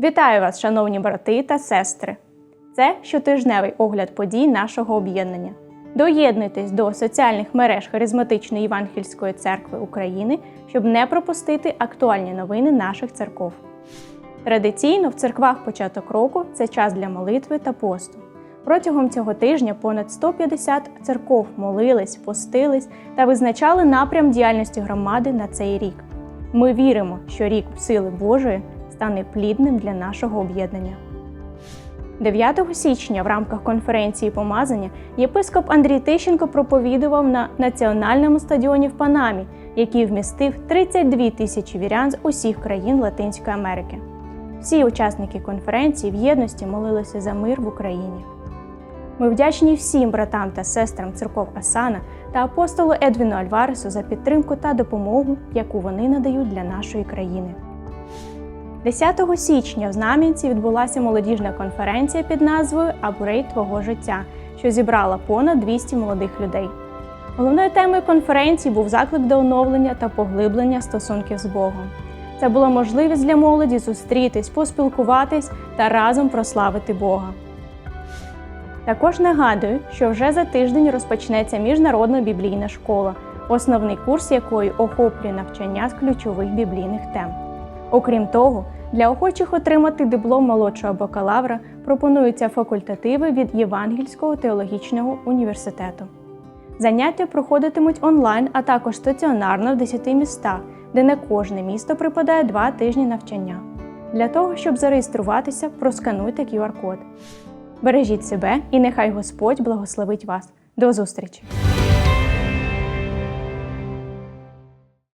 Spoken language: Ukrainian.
Вітаю вас, шановні брати та сестри! Це щотижневий огляд подій нашого об'єднання. Доєднуйтесь до соціальних мереж Харизматичної Євангельської церкви України, щоб не пропустити актуальні новини наших церков. Традиційно в церквах початок року це час для молитви та посту. Протягом цього тижня понад 150 церков молились, постились та визначали напрям діяльності громади на цей рік. Ми віримо, що рік сили Божої стане плідним для нашого об'єднання. 9 січня в рамках конференції помазання єпископ Андрій Тищенко проповідував на національному стадіоні в Панамі, який вмістив 32 тисячі вірян з усіх країн Латинської Америки. Всі учасники конференції в єдності молилися за мир в Україні. Ми вдячні всім братам та сестрам церков Асана та апостолу Едвіну Альваресу за підтримку та допомогу, яку вони надають для нашої країни. 10 січня в Знам'янці відбулася молодіжна конференція під назвою Апгрейд твого життя, що зібрала понад 200 молодих людей. Головною темою конференції був заклик до оновлення та поглиблення стосунків з Богом. Це була можливість для молоді зустрітись, поспілкуватись та разом прославити Бога. Також нагадую, що вже за тиждень розпочнеться міжнародна біблійна школа, основний курс якої охоплює навчання з ключових біблійних тем. Окрім того, для охочих отримати диплом молодшого бакалавра пропонуються факультативи від Євангельського теологічного університету. Заняття проходитимуть онлайн, а також стаціонарно в 10 містах, де на кожне місто припадає 2 тижні навчання. Для того, щоб зареєструватися, проскануйте QR-код. Бережіть себе і нехай Господь благословить вас. До зустрічі!